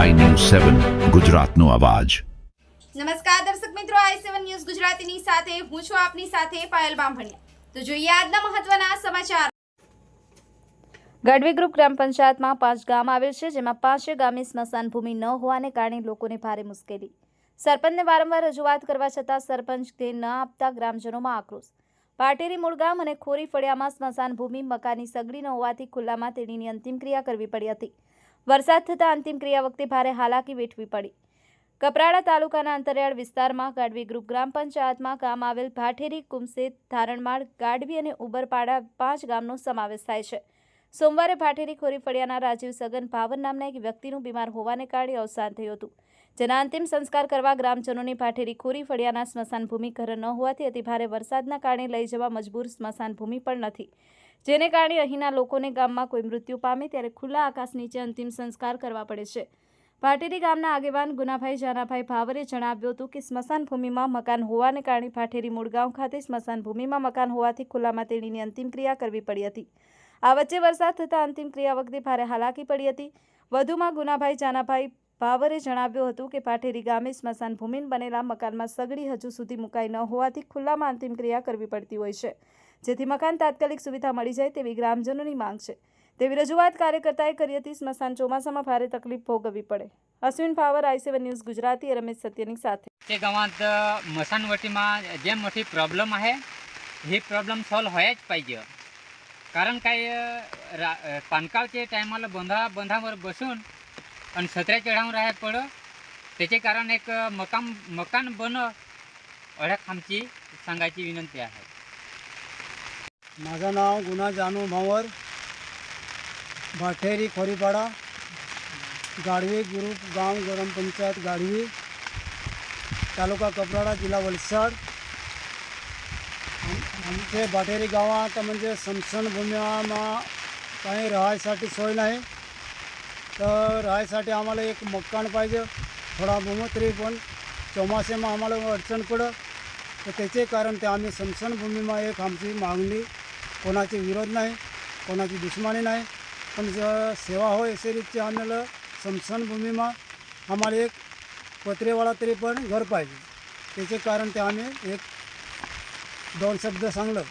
સેવન ગુજરાતનો અવાજ. નમસ્કાર દર્શક મિત્રો આઈ સેવન ન્યૂઝ ગુજરાતીની સાથે હું છું આપની સાથે પાયલ બામભણિયા. તો જોઈએ આજના મહત્વના સમાચાર. ગઢવી ગ્રુપ ગ્રામ પંચાયતમાં પાંચ ગામ આવેલ છે જેમાં પાંચે ગામે સ્મશાન ભૂમિ ન હોવાને કારણે લોકોને ભારે મુશ્કેલી. સરપંચને વારંવાર રજૂઆત કરવા છતાં સરપંચ તે ન આપતા ગ્રામજનોમાં આક્રોશ. પાટેરી મૂળ ગામ અને ખોરી ફળિયામાં સ્મશાન ભૂમિ મકાનની સગડી ન હોવાથી ખુલ્લામાં તેણીની અંતિમ ક્રિયા કરવી પડી હતી. વરસાદ થતાં અંતિમ ક્રિયા વખતે ભારે હાલાકી વેઠવી પડી. કપરાડા તાલુકાના અંતરિયાળ વિસ્તારમાં ગાઢવી ગ્રુપ ગ્રામ પંચાયતમાં ગામ આવેલ ભાઠેરી કુમસેત ધારણમાળ ગાઢવી અને ઉબરપાડા પાંચ ગામનો સમાવેશ થાય છે. સોમવારે ભાઠેરી ખોરી ફળિયાના રાજીવ સગન ભાવન નામના એક વ્યક્તિનું બીમાર હોવાને કારણે અવસાન થયું હતું. જેના અંતિમ સંસ્કાર કરવા ગ્રામજનોની ભાઠેરી ખોરી ફળિયાના સ્મશાન ભૂમિ ઘર ન હોવાથી અતિભારે વરસાદના કારણે લઈ જવા મજબૂર સ્મશાન ભૂમિ પણ નથી. જેને કારણે અહીંના લોકોને ગામમાં કોઈ મૃત્યુ પામે ત્યારે ખુલ્લા આકાશ નીચે અંતિમ સંસ્કાર કરવા પડે છે. ભાટેરી ગામના આગેવાન ગુનાભાઈ જાનાભાઈ ભાવરે જણાવ્યું હતું કે સ્મશાન ભૂમિમાં મકાન હોવાને કારણે ભાટેરી મૂળગાંવ ખાતે સ્મશાન ભૂમિમાં મકાન હોવાથી ખુલ્લામાં તેણીની અંતિમ ક્રિયા કરવી પડી હતી. આ વચ્ચે વરસાદ થતાં અંતિમ ક્રિયા વખતે ભારે હાલાકી પડી હતી. વધુમાં ગુનાભાઈ જાનાભાઈ ભાવરે જણાવ્યું હતું કે પાઠેરી ગામે સ્મશાન ભૂમિન બનેલા મકાનમાં સગડી હજુ સુધી મુકાઈ ન હોવાથી ખુલ્લામાં અંતિમ ક્રિયા કરવી પડતી હોય છે. જેથી મકાન તાત્કાલિક સુવિધા મળી જાય તેવી ગ્રામજનોની માંગ છે. તેવી રજૂઆત કાર્યકર્તાએ કરી હતી સ્મશાન ચોમાસામાં ભારે તકલીફ ભોગવવી પડે. Ashwin Pawar I seven news Gujarati Ramesh સત્યની સાથે. ते गावात मसानवटीમાં जे मोठी प्रॉब्लेम आहे ही प्रॉब्लेम सॉल्व्ह व्हायच पाहिजे कारण काय अ, रा अ, पानकाळचे टायमाला बंधा बंधावर बसून आणि सत्र्या चढावून राहायला पडं त्याचे कारण एक मकान मकान बन अडक आमची सांगायची विनंती आहे माझं नाव गुन्हा जानू मावर. भाठेरी खोरीपाडा. गाढवी ग्रुप गाव ग्रामपंचायत गाढवी. तालुका कपराडा जिल्हा वलसाड. आमचे भाटेरी गावात म्हणजे स्मशानभूमीमा काही राहायसाठी सोय नाही. तर राहायसाठी आम्हाला एक मकान पाहिजे थोडा भूमी पण. चौमासेमा आम्हाला अडचण पडं तर त्याचे कारण ते आम्ही स्मशानभूमीमा एक आमची मागणी कोणाचे विरोध नाही कोणाची दुश्मनी नाही. पण सेवा होय असे रीतचे आम्हाला समसनभूमीमा आम्हाला एक पत्रेवाला तरी पण घर पाहिजे. त्याचे कारण ते आम्ही एक दोन शब्द सांगलं.